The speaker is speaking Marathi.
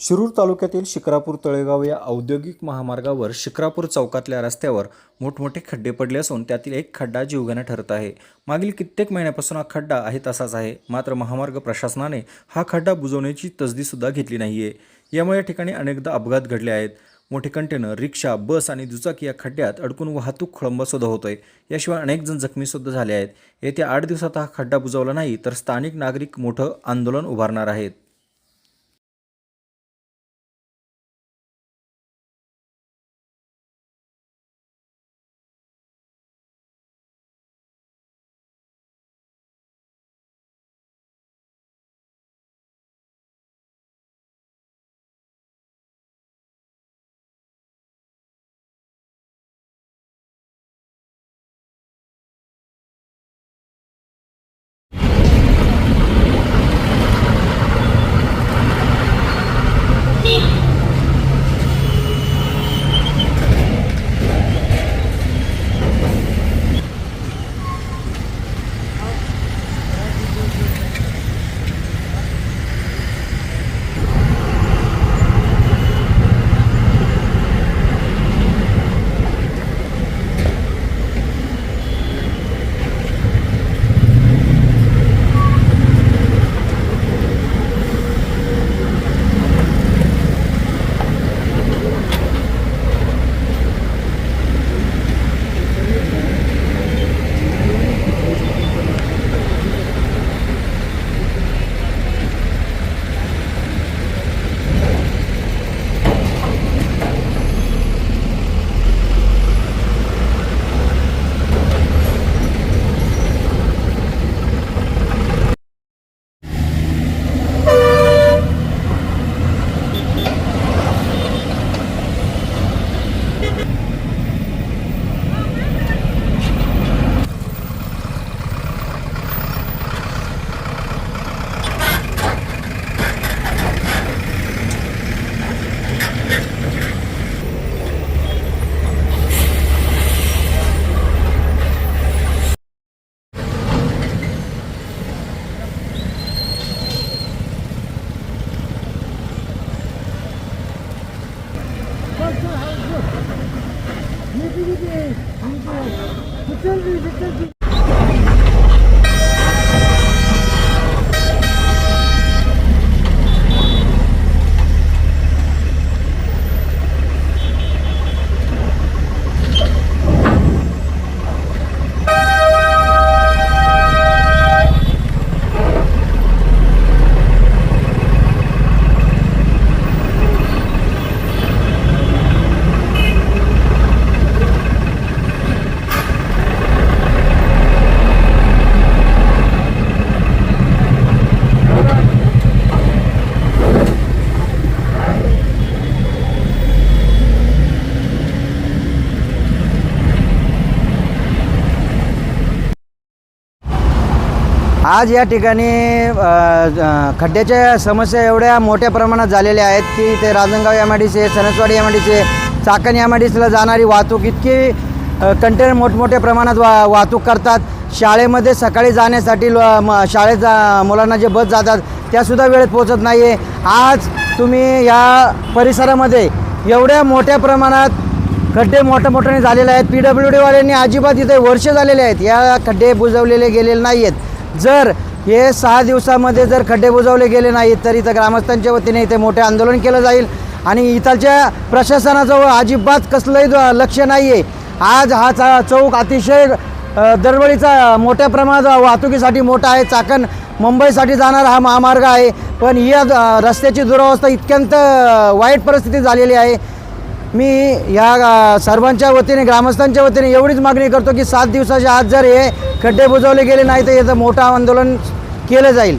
शिरूर तालुक्यातील शिक्रापूर तळेगाव या औद्योगिक महामार्गावर शिक्रापूर चौकातल्या रस्त्यावर मोठमोठे खड्डे पडले असून त्यातील एक खड्डा जीवघेणा ठरत आहे. मागील कित्येक महिन्यापासून हा खड्डा आहे तसाच आहे. मात्र महामार्ग प्रशासनाने हा खड्डा बुजवण्याची तसदीसुद्धा घेतली नाही आहे यामुळे या ठिकाणी अनेकदा अपघात घडले आहेत. मोठे कंटेनर रिक्षा बस आणि दुचाकी या खड्ड्यात अडकून वाहतूक खोळंबासुद्धा होतोय. याशिवाय अनेक जण जखमीसुद्धा झाले आहेत. येत्या आठ दिवसात हा खड्डा बुजवला नाही तर स्थानिक नागरिक मोठं आंदोलन उभारणार आहेत. বিজেপি বিজেপি বিজেপি आज या ठिकाणी खड्ड्याच्या समस्या एवढ्या मोठ्या प्रमाणात झालेल्या आहेत की ते Ranjangaon M I D C Sanaswadi M I D C Chakan M I D सीला जाणारी वाहतूक इतकी कंटेनर मोठमोठ्या प्रमाणात वा वाहतूक करतात. शाळेमध्ये सकाळी जाण्यासाठी लो म शाळेत जा मुलांना जे बस जातात त्यासुद्धा वेळेत पोहोचत नाही आहे आज तुम्ही या परिसरामध्ये एवढ्या मोठ्या प्रमाणात खड्डे मोठ्या मोठ्याने झालेले आहेत. पी डब्ल्यू डीवाल्यांनी अजिबात इथे वर्ष झालेले आहेत. या खड्डे बुजवलेले गेलेले नाही आहेत जर हे सहा दिवसामध्ये जर खड्डे बुजवले गेले नाहीत तर इथं ग्रामस्थांच्या वतीने इथे मोठे आंदोलन केलं जाईल. आणि इथलच्या प्रशासनाजवळ अजिबात कसलंही लक्ष नाही आहे आज हा चा चौक अतिशय दरवळीचा मोठ्या प्रमाणात वाहतुकीसाठी मोठा आहे. चाकण मुंबईसाठी जाणारा हा महामार्ग आहे. पण या रस्त्याची दुरावस्था इतक्यंत वाईट परिस्थिती झालेली आहे. मी या सर्वांच्या वतीने ग्रामस्थांच्या वतीने एवढीच मागणी करतो की सात दिवसाच्या आत जर हे खड्डे बुजवले गेले नाही तर याचं मोठं आंदोलन केलं जाईल.